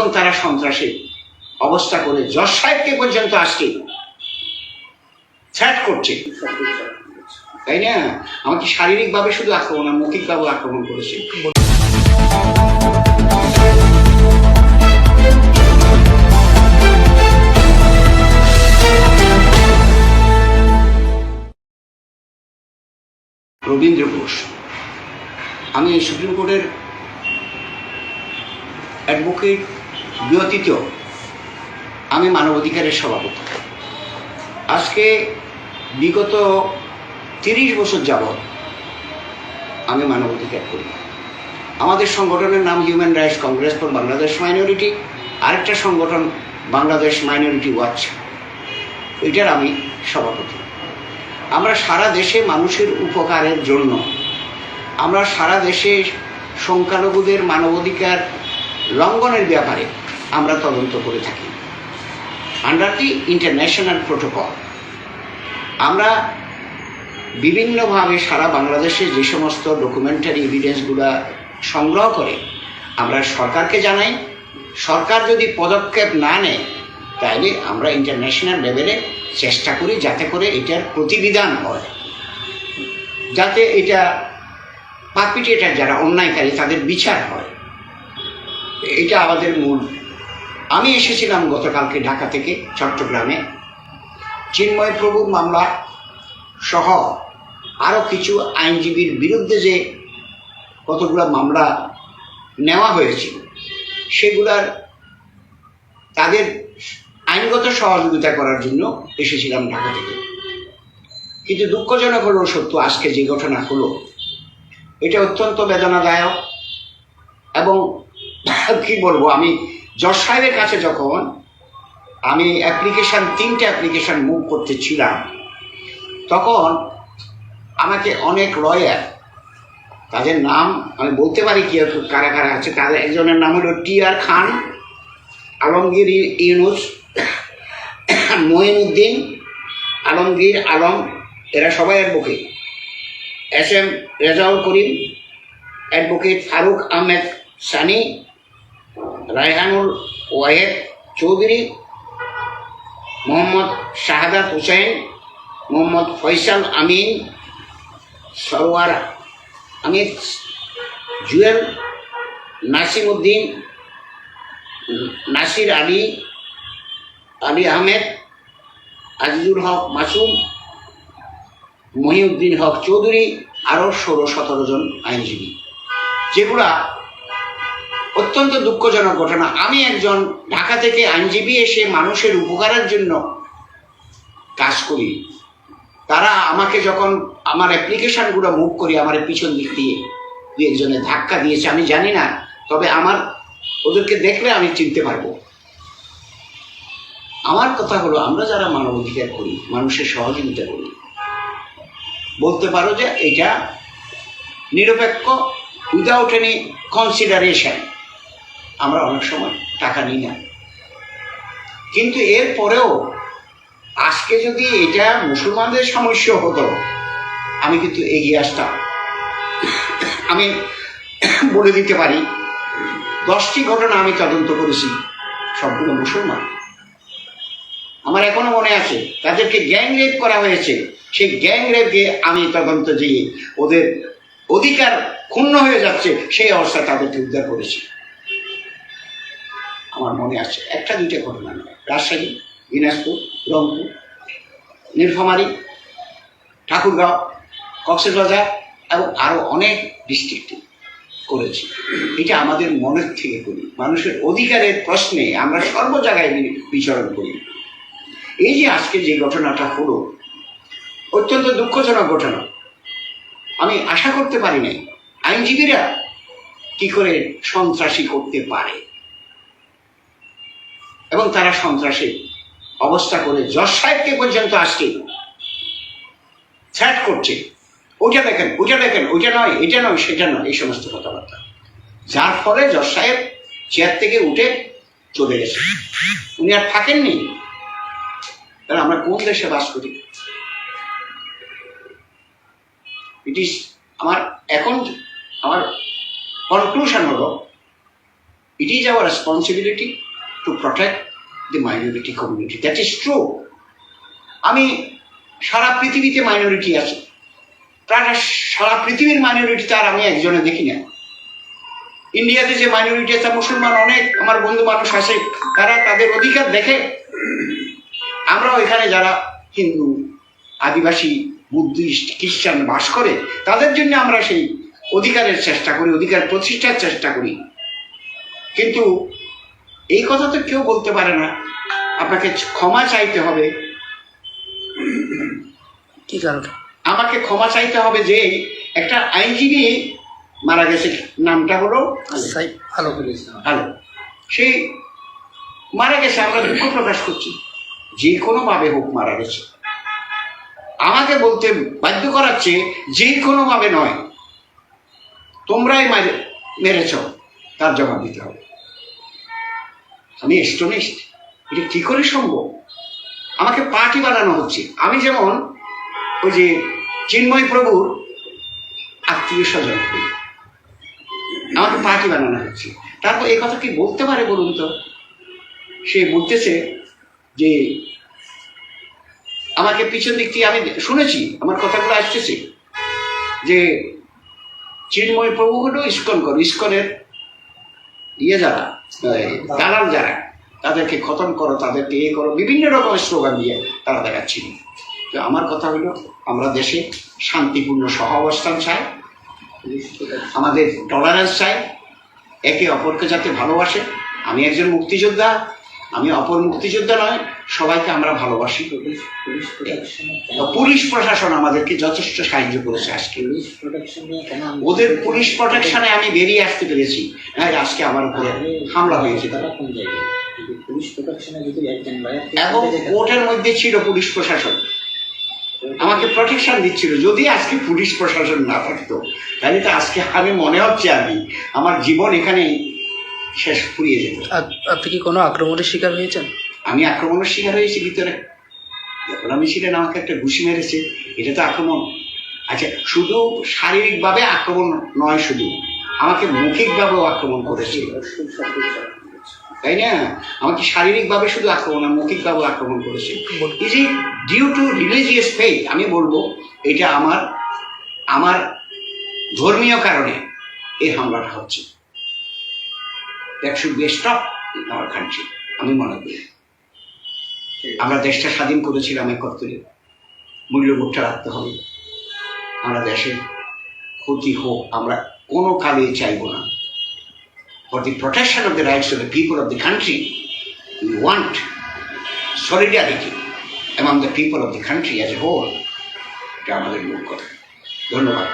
এবং তারা সন্ত্রাসী। অবস্থা করে জজ সাহেবকে পর্যন্ত আজকে থ্রেট করছে। তাই না? আমাকে শারীরিকভাবে শুধু আক্রমণ না মৌখিকভাবে আক্রমণ করেছে। রবীন্দ্র ঘোষ, আমি সুপ্রিম কোর্টের অ্যাডভোকেট ব্যতীত আমি মানবাধিকারের সভাপতি। আজকে বিগত তিরিশ বছর যাবৎ আমি মানবাধিকার করি। আমাদের সংগঠনের নাম human rights congress for Bangladesh minority আরেকটা সংগঠন বাংলাদেশ মাইনরিটি ওয়াচ এটার আমি সভাপতি। আমরা সারা দেশে মানুষের উপকারের জন্য, আমরা সারা দেশে সংখ্যালঘুদের মানবাধিকার লঙ্ঘনের ব্যাপারে আমরা তদন্ত করে থাকি। আন্ডার দি ইন্টারন্যাশনাল প্রোটোকল আমরা বিভিন্নভাবে সারা বাংলাদেশে যে সমস্ত ডকুমেন্টারি এভিডেন্সগুলো সংগ্রহ করে, আমরা সরকারকে জানাই। সরকার যদি পদক্ষেপ না নেয় তাহলে আমরা ইন্টারন্যাশনাল লেভেলে চেষ্টা করি যাতে করে এটার প্রতিবিধান হয়। যাতে এটা পারপিটেটার যারা অন্যায়কারী, তাদের বিচার হয়। এটা আমাদের মূল আমি এসেছিলাম গতকালকে ঢাকা থেকে চট্টগ্রামে। চিন্ময় প্রভুর মামলা সহ আরও কিছু আইনজীবীর বিরুদ্ধে যে কতগুলো মামলা নেওয়া হয়েছিল সেগুলার তাদের আইনগত সহযোগিতা করার জন্য এসেছিলাম ঢাকা থেকে। কিন্তু দুঃখজনক হলো সত্য, আজকে যে ঘটনা হলো, এটা অত্যন্ত বেদনাদায়ক এবং কি বলব, আমি জজ সাহেবের কাছে যখন আমি অ্যাপ্লিকেশান তিনটে অ্যাপ্লিকেশান মুভ করতেছিলাম, তখন আমাকে অনেক লয়ার তাদের নাম আমি বলতে পারি কি কারা কারা আছে, তাদের একজনের নাম হলো টি আর খান, আলমগীর ইউনুস মঈনুদ্দিন আলমগীর আলম, এরা সবাই advocate S M Rezaul Karim advocate Faruk Ahmed Sunny Raihanul Wahed Chowdhury, Mohammad Shahadat Hossain Mohammad Faisal Amin, Sarowar Amid Jewel Nasim Uddin Nasir Ali Ali Ahmed, Azizul Haque Masum, Mohiuddin Haque Chowdhury, আরও ষোলো সতেরো জন আইনজীবী। যেগুলা অত্যন্ত দুঃখজনক ঘটনা। আমি একজন ঢাকা থেকে আইনজীবী এসে মানুষের উপকারের জন্য কাজ করি। তারা আমাকে যখন আমার অ্যাপ্লিকেশানগুলো মুভ করি আমার পিছন দিক দিয়ে দু একজনে ধাক্কা দিয়েছে, আমি জানি না, তবে আমার ওদেরকে দেখলে আমি চিনতে পারব। আমার কথা হলো, আমরা যারা মানবাধিকার করি, মানুষের সহযোগিতা করি, বলতে পারো যে এটা নিরপেক্ষ উইদাউট এনি কনসিডারেশন আমরা অনেক সময় টাকা নিই না। কিন্তু এর পরেও আজকে যদি এটা মুসলমানদের সমস্যা হতো, আমি কিন্তু এগিয়ে আসতাম। আমি বলে দিতে পারি, দশটি ঘটনা আমি তদন্ত করেছি, সবগুলো মুসলমান। আমার এখনও মনে আছে, তাদেরকে গ্যাং রেপ করা হয়েছে। সেই গ্যাং রেপকে আমি তদন্ত দিয়ে ওদের অধিকার ক্ষুণ্ণ হয়ে যাচ্ছে, সেই অবস্থায় তাদেরকে উদ্ধার করেছি। আমার মনে আছে একটা দুইটা ঘটনা নয় রাজশাহী, দিনাজপুর, রংপুর, নীলফামারী, ঠাকুরগাঁও কক্সবাজার এবং আরও অনেক ডিস্ট্রিক্টে করেছি। এটা আমাদের মনের থেকে করি। মানুষের অধিকারের প্রশ্নে আমরা সর্ব জায়গায় বিচরণ করি। এই যে আজকে যে ঘটনাটা হলো, অত্যন্ত দুঃখজনক ঘটনা। আমি আশা করতে পারি নাই। আইনজীবীরা কি করে সন্ত্রাসী করতে পারে? এবং তারা সন্ত্রাসী। অবস্থা করে জজ সাহেবকে পর্যন্ত আজকে থ্রেট করছে। ওইটা দেখেন ওইটা দেখেন, ওইটা নয়, এটা নয়, সেটা নয়, এই সমস্ত কথাবার্তা। যার ফলে জজ সাহেব চেয়ার থেকে উঠে চলে গেছে। উনি আর থাকেননি? তাহলে আমরা কোন দেশে বাস করি? ইট ইস আমার এখন আমার কনক্লুশন হলো it is our responsibility to protect the minority community. That is true. আমি সারা পৃথিবীতে মাইনরিটি আছে প্রায় সারা পৃথিবীর মাইনরিটি তার আমি একজনে দেখি না ইন্ডিয়াতে যে মাইনরিটি আছে, মুসলমান অনেক, আমার বন্ধু মানুষ আছে তারা তাদের অধিকার দেখে আমরাও এখানে যারা হিন্দু, আদিবাসী, বুদ্ধিস্ট, খ্রিস্টান বাস করে, তাদের জন্য আমরা সেই অধিকারের চেষ্টা করি, অধিকার প্রতিষ্ঠার চেষ্টা করি কিন্তু এই কথা তো কেউ বলতে পারে না। আপনাকে ক্ষমা চাইতে হবে। কি কারণে? আমাকে ক্ষমা চাইতে হবে যে একটা আইনজীবী মারা গেছে। নামটা হলো ভালো ভালো সেই মারা গেছে আমরা দুঃখ প্রকাশ করছি। যে কোনো ভাবে হোক মারা গেছে। আমাকে বলতে বাধ্য করাচ্ছে যে কোনো ভাবে নয়। তোমরাই মারে মেরেছ তার জবাব দিতে হবে। আমি এস্টনিস্ট এটা কি করে সম্ভব? আমাকে পার্টি বানানো হচ্ছে। আমি যেমন ওই যে চিন্ময় প্রভুর আত্মীয় স্বজন। আমাকে পার্টি বানানো হচ্ছে। তারপর এই কথা কি বলতে পারে বলুন তো? সে বলতেছে যে, আমাকে পিছন দিক থেকে আমি শুনেছি, আমার কথাগুলো আসতেছে যে, চিন্ময় প্রভু হলো ইস্কন কর। ইস্কনের ইয়ে যারা দালাল যারা, তাদেরকে খতম করো, তাদেরকে ইয়ে করো, বিভিন্ন রকমের স্লোগান দিয়ে তারা দেখাচ্ছিল। তো আমার কথা হলো, আমরা দেশে শান্তিপূর্ণ সহাবস্থান চাই, আমাদের টলারেন্স চাই, একে অপরকে যাতে ভালোবাসে। আমি একজন মুক্তিযোদ্ধা, আমি অপর মুক্তিযোদ্ধা নয় সবাইকে আমরা ভালোবাসি। পুলিশ প্রশাসন আমাদেরকে যথেষ্ট সাহায্য করেছে আজকে। ওদের পুলিশ প্রোটেকশনে আমি বেরিয়ে আসতে পেরেছি। হ্যাঁ আজকে আমার উপরে হামলা হয়েছে। এবং কোর্টের মধ্যে ছিল পুলিশ প্রশাসন। আমাকে প্রোটেকশন দিচ্ছিল। যদি আজকে পুলিশ প্রশাসন না থাকতো তাহলে তো আজকে আমি মনে হচ্ছে আমি আমার জীবন এখানে শেষ ফুরিয়ে যেত। আপ- আপনি কি কোনো আক্রমণের শিকার হয়েছেন? আমি আক্রমণের শিকার হয়েছি ভিতরে। যখন আমি ছিলেন আমাকে একটা ঘুষি মেরেছে, এটা তো আক্রমণ আচ্ছা শুধু শারীরিকভাবে আক্রমণ নয় শুধু, আমাকে মৌখিকভাবেও আক্রমণ করেছে। তাই না? আমাকে শারীরিকভাবে শুধু আক্রমণ না মৌখিকভাবেও আক্রমণ করেছে। Is it due to religious faith আমি বলব, এটা আমার আমার ধর্মীয় কারণে এই হামলাটা হচ্ছে। That should be stop in our country আমি মনে করি। আমরা দেশটা স্বাধীন করেছিলাম একত্রে মূল্যবোধটা রাখতে হবে। আমরা দেশের ক্ষতি হোক, আমরা কোনো কালে চাইব না। For the protection of the rights of the people of the country we want solidarity among the people of the country as a whole এটা আমাদের মূল কথা। ধন্যবাদ।